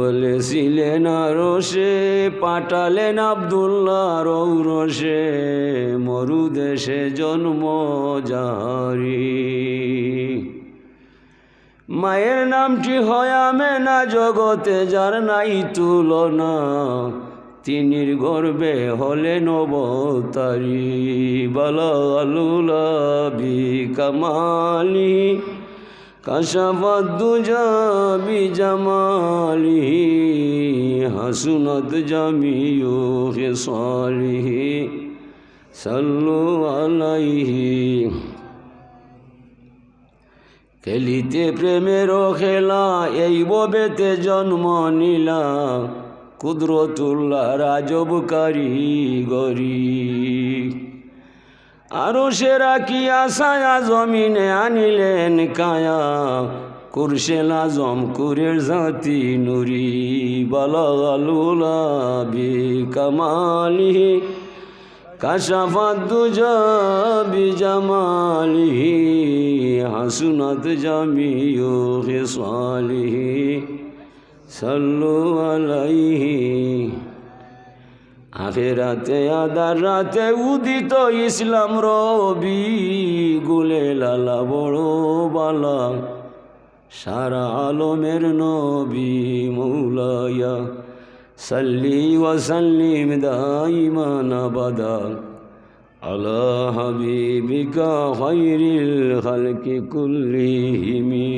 বলেছিলেন রসে পাঠালেন আবদুল্লাহ রৌরসে মরু দেশে জন্ম জারি। মায়ের নামটি হয় আমে না জগতে, যার নাই তুলনা, তিনির গর্বে হলেন অবতারি বালালুলাবি কামালি কাশাবাদুজা বিজামালি হাসুনত জামিউ খেসালিহি সাল্লু আলাইহি। খেলিতে প্রেমের খেলা এই ববেতে জন্ম নিলা, কুদরতুল্লাহ রাজব কারিগরি আরও সেরা কি আশায়া জমিনে আনিলেন কায়া? কুরশেল আজম কুরের জাতি নুরি বালালুলা বি কামালি কাশাফাদুজা বিজামালিহি হাসুনাত জামিউ খিসালিহি সাল্লু আলাইহি আখেরাতে, আদার রাতে উদিত ইসলাম রবি, গুলে লালা বড় বালা। সারা আলমের নবী মৌলায়া, সাল্লি ওয়াসাল্লিম দাইমান আবাদা। আলা হাবিবিকা খাইরিল খালকি কুল্লিহিমি।